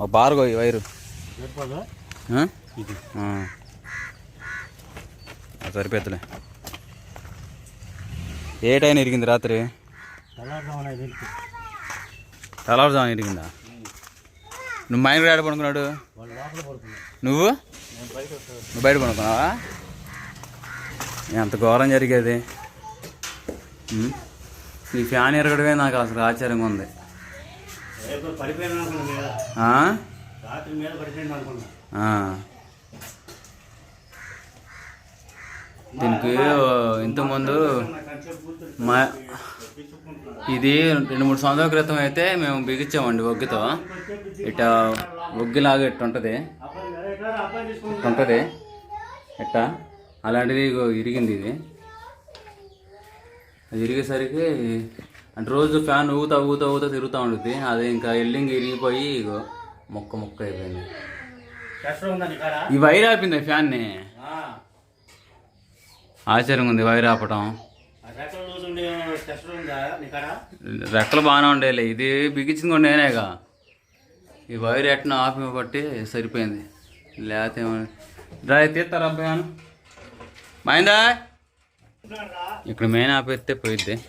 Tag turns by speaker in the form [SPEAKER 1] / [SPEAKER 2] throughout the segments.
[SPEAKER 1] ఒక బారుగో ఈ వైరు. సరిపోతులే ఏ టైం ఇరిగింది రాత్రి? తెల్లవారుజాము ఇరిగిందా? నువ్వు మైండ్ ఆడ పడుకున్నాడు? నువ్వు? నువ్వు బయట పడుకున్నావా? ఎంత ఘోరం జరిగేది? ఈ ఫ్యాన్ ఎరగడమే నాకు అసలు ఆశ్చర్యంగా ఉంది. దీనికి ఇంతకుముందు మా ఇది రెండు మూడు సంవత్సరాల క్రితం అయితే మేము బిగించామండి ఒగ్గితో. ఇట్ట ఒగ్గిలాగా ఇట్ట ఉంటుంది ఇట్ట? అలాంటిది ఇరిగింది ఇది. అది ఇరిగేసరికి అంటే రోజు ఫ్యాన్ ఊగుతా ఊగుతా ఊగుతా తిరుగుతూ ఉంటుంది అది ఇంకా ఎల్లింగ్ ఇరిగిపోయి ఇగో మొక్క మొక్క అయిపోయింది. ఈ వైర్ ఆపింది ఫ్యాన్ని. ఆశ్చర్యంగా ఉంది వైర్ ఆపటం.
[SPEAKER 2] రెక్కలు
[SPEAKER 1] బాగానే ఉండేలే. ఇది బిగించింది కూడా నేనేగా ఈ వైర్ ఎట్న ఆపి బట్టి సరిపోయింది. లేకపోతే ఏమో- రా తీస్తారా అబ్బాయి మైందా ఇక్కడ మెయిన్ ఆపేస్తే పోయిద్ది.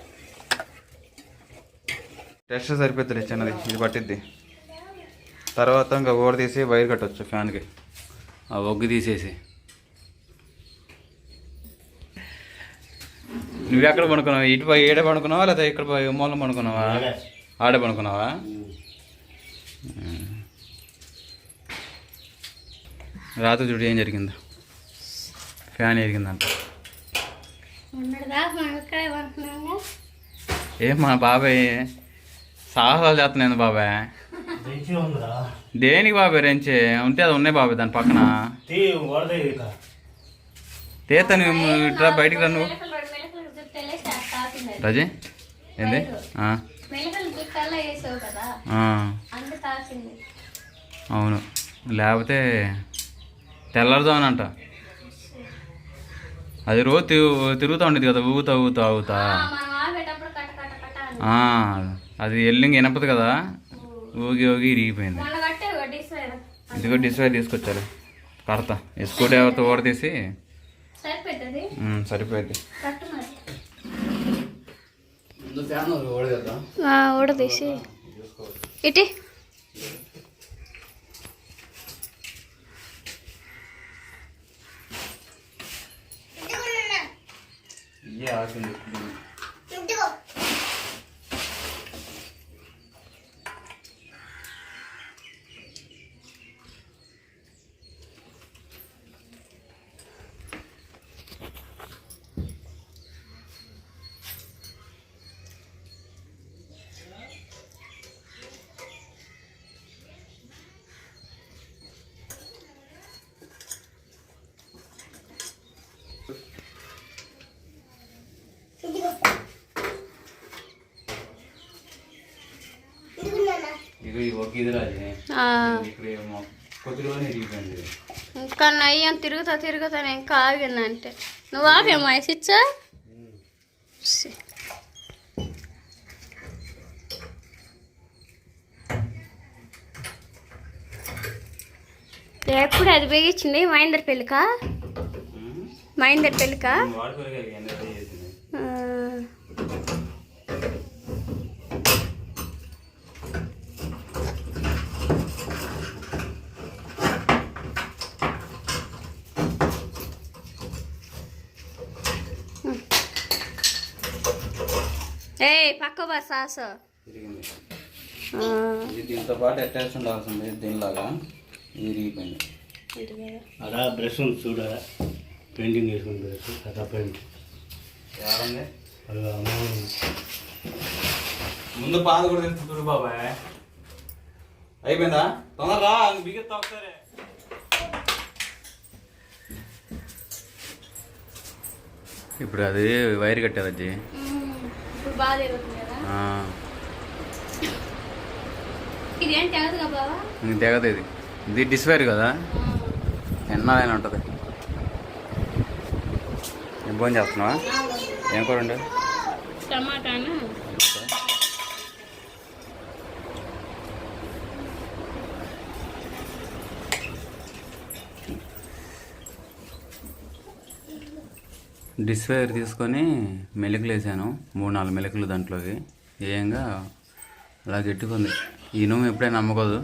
[SPEAKER 1] టెస్ట్ సరిపోతుంది చిన్నది. ఇది పట్టిద్ది. తర్వాత ఇంకా ఓడ తీసి వైర్ కట్టవచ్చు ఫ్యాన్కి. ఆ ఒగ్గు తీసేసి. నువ్వు ఎక్కడ పడుకున్నావు ఇటు పోయి ఏడే పడుకున్నావా లేదా ఇక్కడ పోయి మూలం పడుకున్నావా ఆడే. పడుకున్నావా రాత్రి చూడు ఏం జరిగిందో. ఫ్యాన్ ఎరిగిందంట. ఏం మా బాబాయ్ సాహసాలు చేస్తున్నాను బాబాయ్ దేనికి బాబాయ్ రెంచే ఉంటే అది ఉన్నాయి బాబాయ్ దాని పక్కన.
[SPEAKER 2] తీ వరద ఇక.
[SPEAKER 1] తీత నువ్వు ఇట్లా బయటికి రా నువ్వు. రజే ఏంది? అవును. లేకపోతే తెల్లారుదామనంట అది రోజు తిరుగు తిరుగుతూ ఉండేది కదా ఊగుతా ఊగుతా ఊగుతా. అది ఎల్లింగ్ వినపదు కదా. ఊగి ఊగి ఇరిగిపోయింది. ఇదిగో డిస్వై తీసుకొచ్చారు. కడతా. ఈ స్కూటీ ఎవరితో ఓడ తీసి. సరిపోయింది
[SPEAKER 3] కట్టు మరి.
[SPEAKER 1] ముందు ఫ్యాన్ ఓడేద్దాం
[SPEAKER 3] ఊడదీసి ఇటీ
[SPEAKER 1] ఇయ్యే ఆసింది ఇదిగో ఈ ఒక్క ఇది రాజే ఇక్కడ ఏమో కొద్దిలోనే ఇరిగిపోయింది
[SPEAKER 3] ఇంకా నయ్యం తిరుగుతా తిరుగుతా ఇంకా ఆగిందంటే నువ్వు ఆపేమా స్విచ్ ఎప్పుడు అది బిగించింది మహేందర్ పెళ్ళికా? మహేందర్ పెళ్ళికా? ఏయ్ పక్క బా సాసు.
[SPEAKER 1] ఇది దీంతో పాటు అటాచ్ ఉండాల్సింది దీనిలాగా. ఇది ఇరిగిపోయింది
[SPEAKER 2] అలా బ్రష్ ఉంది చూడ పెయింటింగ్ వేసుకుని బ్రష్ కథ పెయింట్.
[SPEAKER 1] ముందు పాద కూడా తెలుసు చూడు బాబాయ్. అయిపోయిందా? తొందరరా బిగిస్తా ఒకసారి. ఇప్పుడు అది వైర్ కట్టారు అజ్జి.
[SPEAKER 3] బాగా తిరుగుతుంది కదా? ఇది బావా?
[SPEAKER 1] తెగదు ఇది. ఇది డిస్వైర్ కదా? ఎన్నాళ్ళైనా ఉంటుంది. ఏం చేస్తున్నావా? ఏం కూర
[SPEAKER 3] టమాటాను?
[SPEAKER 1] డిష్ వైర్ తీసుకొని మెలికలు వేసాను. మూడు నాలుగు మెలికలు దాంట్లోకి. ఏంగా అలా గెట్టుకుంది ఈ నూనె ఎప్పుడైనా నమ్మకూడదు